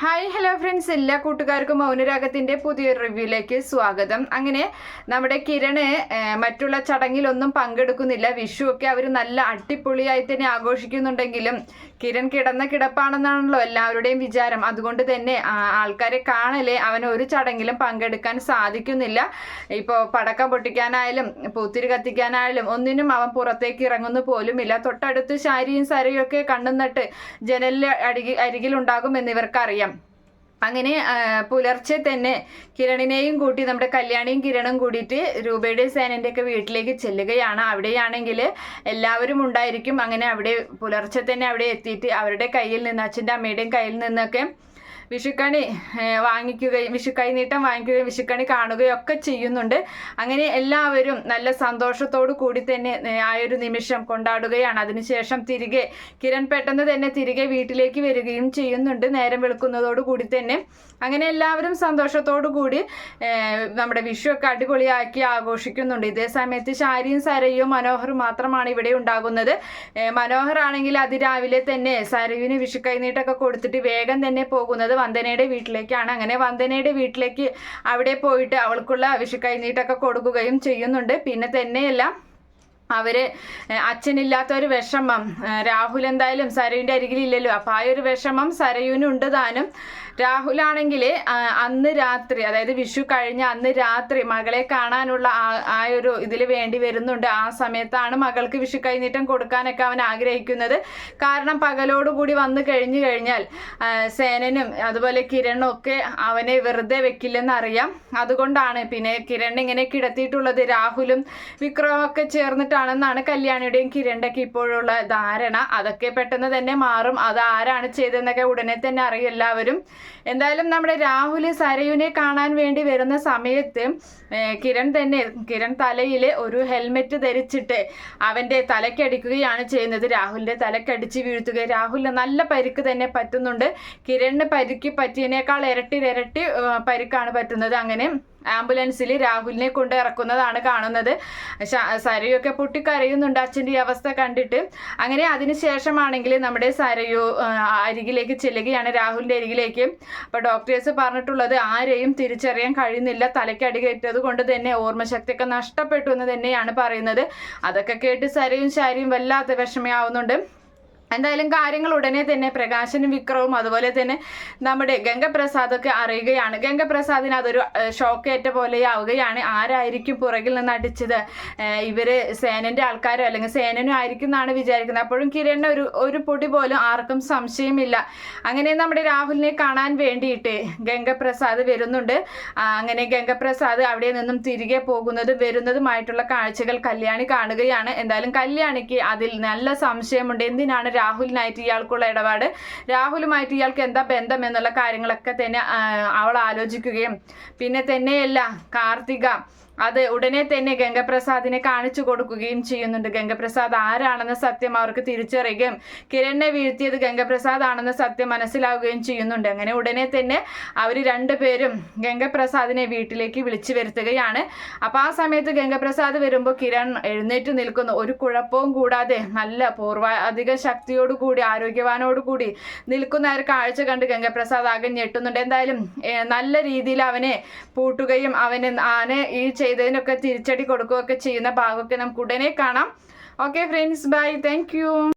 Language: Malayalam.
ഹായ് ഹലോ ഫ്രണ്ട്സ് എല്ലാ കൂട്ടുകാർക്കും മൗനരാഗത്തിന്റെ പുതിയൊരു റിവ്യൂയിലേക്ക് സ്വാഗതം. അങ്ങനെ നമ്മുടെ കിരണ് മറ്റുള്ള ചടങ്ങിലൊന്നും പങ്കെടുക്കുന്നില്ല. വിഷു ഒക്കെ അവർ നല്ല അടിപൊളിയായി തന്നെ ആഘോഷിക്കുന്നുണ്ടെങ്കിലും കിരൺ കിടന്ന കിടപ്പാണെന്നാണല്ലോ എല്ലാവരുടെയും വിചാരം. അതുകൊണ്ട് തന്നെ ആൾക്കാരെ കാണലേ അവന് ഒരു ചടങ്ങിലും പങ്കെടുക്കാൻ സാധിക്കുന്നില്ല. ഇപ്പോൾ പടക്കം പൊട്ടിക്കാനായാലും പൂത്തിരി കത്തിക്കാനായാലും ഒന്നിനും അവൻ പുറത്തേക്ക് ഇറങ്ങുന്നു പോലും ഇല്ല. തൊട്ടടുത്ത് ശാരിയും സരയും ഒക്കെ കണ്ണുന്നിട്ട് ജനലിൽ അടി അരികിലുണ്ടാകുമെന്ന് ഇവർക്കറിയാം. അങ്ങനെ പുലർച്ചെ തന്നെ കിരണിനെയും കൂട്ടി നമ്മുടെ കല്യാണിയും കിരണും കൂടിയിട്ട് രൂപയുടെ സേനന്റെ ഒക്കെ വീട്ടിലേക്ക് ചെല്ലുകയാണ്. അവിടെയാണെങ്കിൽ എല്ലാവരും ഉണ്ടായിരിക്കും. അങ്ങനെ അവിടെ പുലർച്ചെ തന്നെ അവിടെ എത്തിയിട്ട് അവരുടെ കയ്യിൽ നിന്ന് അച്ഛന്റെ അമ്മയുടെയും കയ്യിൽ നിന്നൊക്കെ വിഷുക്കണി വാങ്ങിക്കുകയും വിഷുക്കൈ നീട്ടം വാങ്ങിക്കുകയും വിഷുക്കണി കാണുകയും ഒക്കെ ചെയ്യുന്നുണ്ട്. അങ്ങനെ എല്ലാവരും നല്ല സന്തോഷത്തോടു കൂടി തന്നെ ആ ഒരു നിമിഷം കൊണ്ടാടുകയാണ്. അതിനുശേഷം തിരികെ കിരൺ പെട്ടെന്ന് തന്നെ തിരികെ വീട്ടിലേക്ക് വരികയും ചെയ്യുന്നുണ്ട് നേരം വെളുക്കുന്നതോടു കൂടി തന്നെ. അങ്ങനെ എല്ലാവരും സന്തോഷത്തോടു കൂടി നമ്മുടെ വിഷു ഒക്കെ അടിപൊളിയാക്കി ആഘോഷിക്കുന്നുണ്ട്. ഇതേ സമയത്ത് ശാരിയും സരയും മനോഹർ മാത്രമാണ് ഇവിടെ ഉണ്ടാകുന്നത്. മനോഹർ ആണെങ്കിൽ അതിരാവിലെ തന്നെ സരയുവിന് വിഷു കൈനീട്ടൊക്കെ കൊടുത്തിട്ട് വേഗം തന്നെ പോകുന്നത് വന്ദനയുടെ വീട്ടിലേക്കാണ്. അങ്ങനെ വന്ദനയുടെ വീട്ടിലേക്ക് അവിടെ പോയിട്ട് അവൾക്കുള്ള വിഷു കൈനീട്ടൊക്കെ കൊടുക്കുകയും ചെയ്യുന്നുണ്ട്. പിന്നെ തന്നെയല്ല അവർ അച്ഛനില്ലാത്തൊരു വിഷമം. രാഹുൽ എന്തായാലും സരയുവിന്റെ അരികിലില്ലല്ലോ. അപ്പം ആ ഒരു വിഷമം സരയുവിനുണ്ട് താനും. രാഹുലാണെങ്കിൽ അന്ന് രാത്രി അതായത് വിഷു കഴിഞ്ഞ അന്ന് രാത്രി മകളെ കാണാനുള്ള ആ- ഒരു ഇതിൽ വേണ്ടി വരുന്നുണ്ട്. ആ സമയത്താണ് മകൾക്ക് വിഷു കൈനീട്ടം കൊടുക്കാനൊക്കെ അവൻ ആഗ്രഹിക്കുന്നത്. കാരണം പകലോടുകൂടി വന്നു കഴിഞ്ഞു കഴിഞ്ഞാൽ സേനനും അതുപോലെ കിരണും ഒക്കെ അവനെ വെറുതെ വെക്കില്ലെന്ന് അറിയാം അതുകൊണ്ടാണ് പിന്നെ കിരൺ ഇങ്ങനെ കിടത്തിയിട്ടുള്ളത്. രാഹുലും വിക്രമൊക്കെ ഒക്കെ ചേർന്നിട്ടാണെന്നാണ് കല്യാണിയുടെയും കിരണിന്റെയൊക്കെ ഇപ്പോഴുള്ള ധാരണ. അതൊക്കെ പെട്ടെന്ന് തന്നെ മാറും. അത് ആരാണ് ചെയ്തതെന്നൊക്കെ ഉടനെ തന്നെ അറിയും എല്ലാവരും. എന്തായാലും നമ്മുടെ രാഹുൽ സരയുനെ കാണാൻ വേണ്ടി വരുന്ന സമയത്ത് കിരൺ തന്നെ കിരൺ തലയിൽ ഒരു ഹെൽമെറ്റ് ധരിച്ചിട്ട് അവന്റെ തലക്കടിക്കുകയാണ് ചെയ്യുന്നത്. രാഹുലിന്റെ തലക്കടിച്ച് വീഴ്ത്തുക. രാഹുലിന് നല്ല പരിക്ക് തന്നെ പറ്റുന്നുണ്ട്. കിരണിന് പരിക്ക് പറ്റിയതിനേക്കാൾ ഇരട്ടി ഇരട്ടി പരിക്കാണ് പറ്റുന്നത്. അങ്ങനെ ആംബുലൻസിൽ രാഹുലിനെ കൊണ്ട് ഇറക്കുന്നതാണ് കാണുന്നത്. സരയൊക്കെ പൊട്ടിക്കരയുന്നുണ്ട് അച്ഛന്റെ ഈ അവസ്ഥ കണ്ടിട്ട്. അങ്ങനെ അതിനുശേഷമാണെങ്കിൽ നമ്മുടെ സരയു അരികിലേക്ക് ചെല്ലുകയാണ് രാഹുലിന്റെ അരികിലേക്ക്. അപ്പോൾ ഡോക്ടേഴ്സ് പറഞ്ഞിട്ടുള്ളത് ആരെയും തിരിച്ചറിയാൻ കഴിയുന്നില്ല. തലയ്ക്ക് അടികേറ്റത് കൊണ്ട് തന്നെ ഓർമ്മശക്തിയൊക്കെ നഷ്ടപ്പെട്ടു എന്ന് തന്നെയാണ് പറയുന്നത്. അതൊക്കെ കേട്ട് സരയും ശാരിയും വല്ലാത്ത വിഷമയാവുന്നുണ്ട്. എന്തായാലും കാര്യങ്ങൾ ഉടനെ തന്നെ പ്രകാശനും വിക്രവും അതുപോലെ തന്നെ നമ്മുടെ ഗംഗപ്രസാദൊക്കെ അറിയുകയാണ്. ഗംഗപ്രസാദിന് അതൊരു ഷോക്കേറ്റ പോലെയാവുകയാണ്. ആരായിരിക്കും പുറകിൽ നിന്ന് അടിച്ചത്? ഇവർ സേനന്റെ ആൾക്കാരോ അല്ലെങ്കിൽ സേനനും ആയിരിക്കും എന്നാണ് വിചാരിക്കുന്നത്. അപ്പോഴും കിരണിന് ഒരു ഒരു പൊടി പോലും ആർക്കും സംശയമില്ല. അങ്ങനെ നമ്മുടെ രാഹുലിനെ കാണാൻ വേണ്ടിയിട്ട് ഗംഗപ്രസാദ് വരുന്നുണ്ട്. അങ്ങനെ ഗംഗപ്രസാദ് അവിടെ നിന്നും തിരികെ പോകുന്നതും വരുന്നതുമായിട്ടുള്ള കാഴ്ചകൾ കല്യാണി കാണുകയാണ്. എന്തായാലും കല്യാണിക്ക് അതിൽ നല്ല സംശയമുണ്ട്. എന്തിനാണ് രാഹുലിനായിട്ട് ഇയാൾക്കുള്ള ഇടപാട്. രാഹുലുമായിട്ട് ഇയാൾക്ക് എന്താ ബന്ധം എന്നുള്ള കാര്യങ്ങളൊക്കെ തന്നെ അവൾ ആലോചിക്കുകയും. പിന്നെ തന്നെയല്ല കാർത്തിക അത് ഉടനെ തന്നെ ഗംഗപ്രസാദിനെ കാണിച്ചു കൊടുക്കുകയും ചെയ്യുന്നുണ്ട്. ഗംഗപ്രസാദ് ആരാണെന്ന സത്യം അവർക്ക് തിരിച്ചറിയുകയും കിരണിനെ വീഴ്ത്തിയത് ഗംഗപ്രസാദ് ആണെന്ന സത്യം മനസ്സിലാവുകയും ചെയ്യുന്നുണ്ട്. അങ്ങനെ ഉടനെ തന്നെ അവർ രണ്ടുപേരും ഗംഗപ്രസാദിനെ വീട്ടിലേക്ക് വിളിച്ചു വരുത്തുകയാണ്. അപ്പോൾ ആ സമയത്ത് ഗംഗപ്രസാദ് വരുമ്പോൾ കിരൺ എഴുന്നേറ്റ് നിൽക്കുന്നു. ഒരു കുഴപ്പവും കൂടാതെ നല്ല പൂർവാധിക ശക്തിയോടുകൂടി ആരോഗ്യവാനോടുകൂടി നിൽക്കുന്ന ഒരു കാഴ്ച കണ്ട് ഗംഗപ്രസാദ് ആകെ ഞെട്ടുന്നുണ്ട്. എന്തായാലും നല്ല രീതിയിൽ അവനെ പൂട്ടുകയും അവനെ ആനെ ഈ ചെയ്തതിനൊക്കെ തിരിച്ചടി കൊടുക്കുകയൊക്കെ ചെയ്യുന്ന ഭാഗമൊക്കെ നമുക്ക് ഉടനെ കാണാം. Okay friends bye thank